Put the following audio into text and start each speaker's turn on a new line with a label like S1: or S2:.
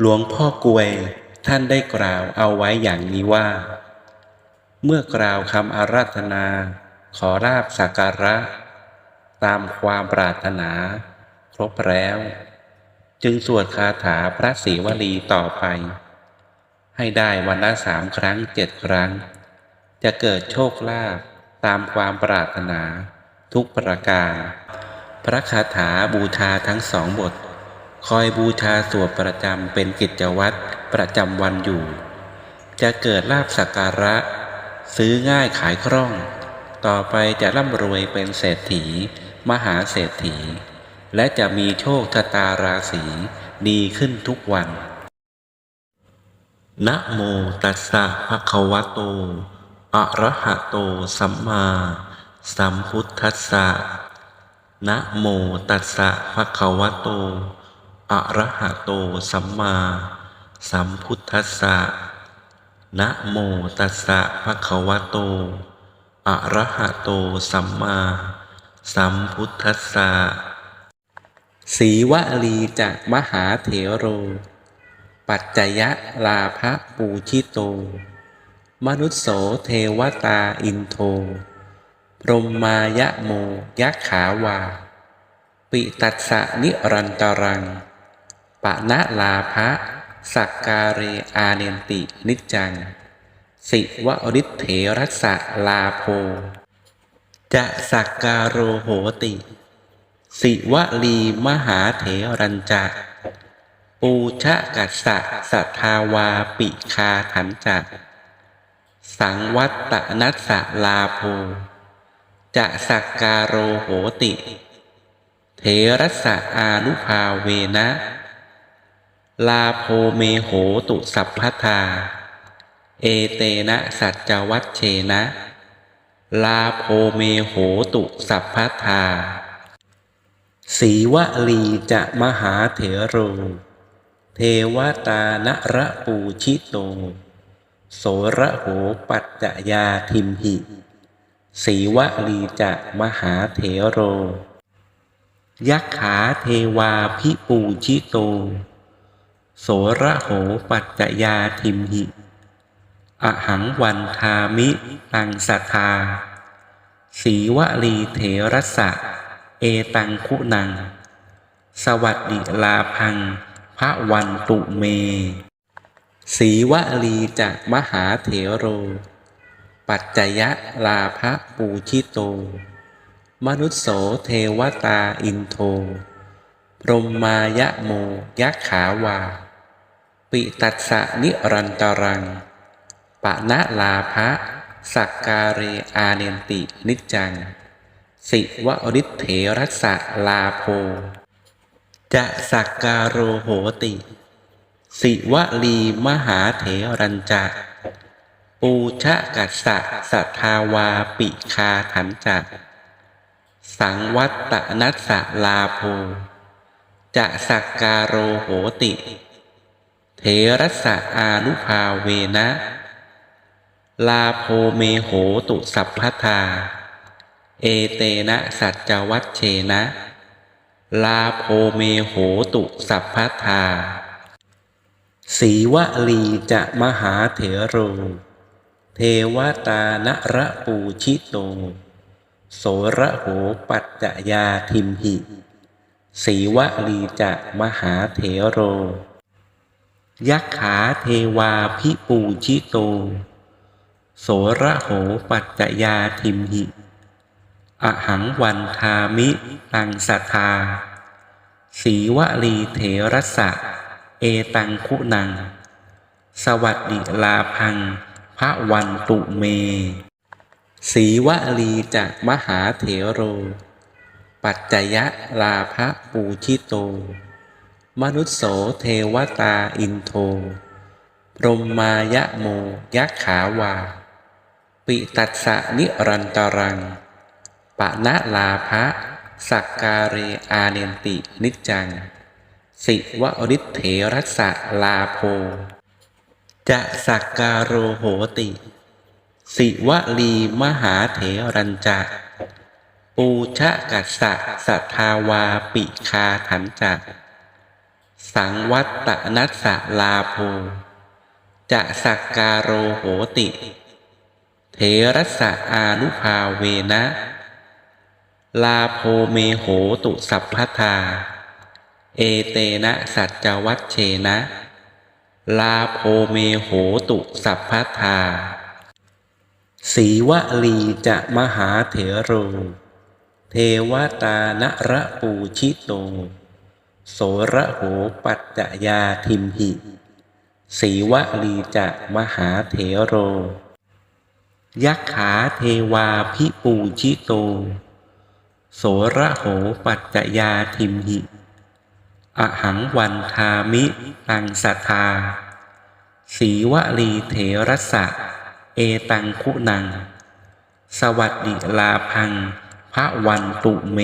S1: หลวงพ่อกวยท่านได้กล่าวเอาไว้อย่างนี้ว่า เมื่อกล่าวคำอาราธนา ขอราบสักการะ ตามความปรารถนา ครบแล้ว จึงสวดคาถาพระศรีวลีต่อไป ให้ได้วันละสามครั้งเจ็ดครั้ง จะเกิดโชคลาภตามความปรารถนา ทุกประการ พระคาถาบูชาทั้งสองบท คอยบูชาสวดประจำเป็นกิจวัตรประจำวันอยู่ จะเกิดลาบสักการะ ซื้อง่ายขายคล่อง ต่อไปจะร่ำรวยเป็นเศรษฐี มหาเศรษฐี และจะมีโชคชะตาราศีดีขึ้นทุกวันนะโมตัสสะภะคะวะโต อะระหะโต สัมมา สัมพุทธัสสะนะโมตัสสะภะคะวะโต อะระหะโตสัมมาสัมพุทธัสสะ นะโมตัสสะภะคะวะโต อะระหะโตสัมมาสัมพุทธัสสะ สีวลีจากมหาเถโร ปัจจยะลาภปูชิโต มนุสโสเทวตาอินโท พรหมายะโมยักขาวา ปิตัสสะนิรันตรัง ปะนะลาภะสักการเรอาเนนตินิจจัง สิวริเถรัสะลาโภจะสักการโรโหติ สิวลีมหาเถรัญจะปูชะกัสสะสัทธาวาปิคาถันจักสังวัตตนัสสะลาโภจะสักการโรโหติ เถรัสสะอานุภาเวนะ ลาโพเมโหตุสัพพทา เอเตนะสัจจวัชเชนะ ลาโพเมโหตุสัพพทา สีวลีจะมหาเถโร เทวตานระปูชิโต โสระโหปัจจยาทิมหิ สีวลีจะมหาเถโร ยักขาเทวาพิปูชิโต โสระโหปัจจยาทิมหิ อหังวันทามิตังสัทธา สีวลีเถรสะ เอตังคุณัง สวัสดิลาพังพระวันตุเม สีวลีจากมหาเถโร ปัจจยะลาภปูชิโต มนุสโสเทวตาอินโท พรหมายะโมยักขาวา ปิตัสสะนิรันตรัง ปะนะลาภะสักการเรอาเนนตินิจจัง สิวริเถรัสะลาโภจะสักการโรโหติ สิวะลีมหาเถรัญจะปูชะกัสสะสัทธาวาปิคาถันจักสังวัตตนัสสะลาโภจะสักการโรโหติ เถรัสสะอานุภาเวนะ ลาโพเมโหตุสัพพทา เอเตนะสัจจวัชเชนะ ลาโพเมโหตุสัพพทา สีวลีจะมหาเถโร เทวตานระปูชิโต โสระโหปัจจยาทิมหิ สีวลีจะมหาเถโร ยักขาเทวาพิปูชิโต โสระโหปัจจยาทิมหิ อหังวันทามิตังสัทธา สีวลีเถรสะ เอตังคุณัง สวัสดิลาพังพระวันตุเม สีวลีจากมหาเถโร ปัจจยะลาภปูชิโต มนุสโสเทวตาอินโท พรหมายะโมยักขาวา ปิตัสสะนิรันตรัง ปะนะลาภะสักการเรอาเนนตินิจจัง สิวริเถรัสะลาโภจะสักการโรโหติ สิวลีมหาเถรัญจะปูชะกัสสะสัทธาวาปิคาถันจัก สังวัตตนัสสะลาโภ จะสักการโรโหติเถรัสะอานุภาเวนะ ลาโพเมโหตุสัพพทา เอเตนะสัจวัชเชนะ ลาโพเมโหตุสัพพทา สีวลีจะมหาเถโร เทวตานระปูชิโต โสระโหปัจจยาทิมหิสีวลีจะมหาเถโร ยักขาเทวาพิปูชิโต โสระโหปัจจยาทิมหิ อหังวันทามิตังสัทธา สีวลีเถรสะ เอตังคุณัง สวัสดิลาพังพระวันตุเม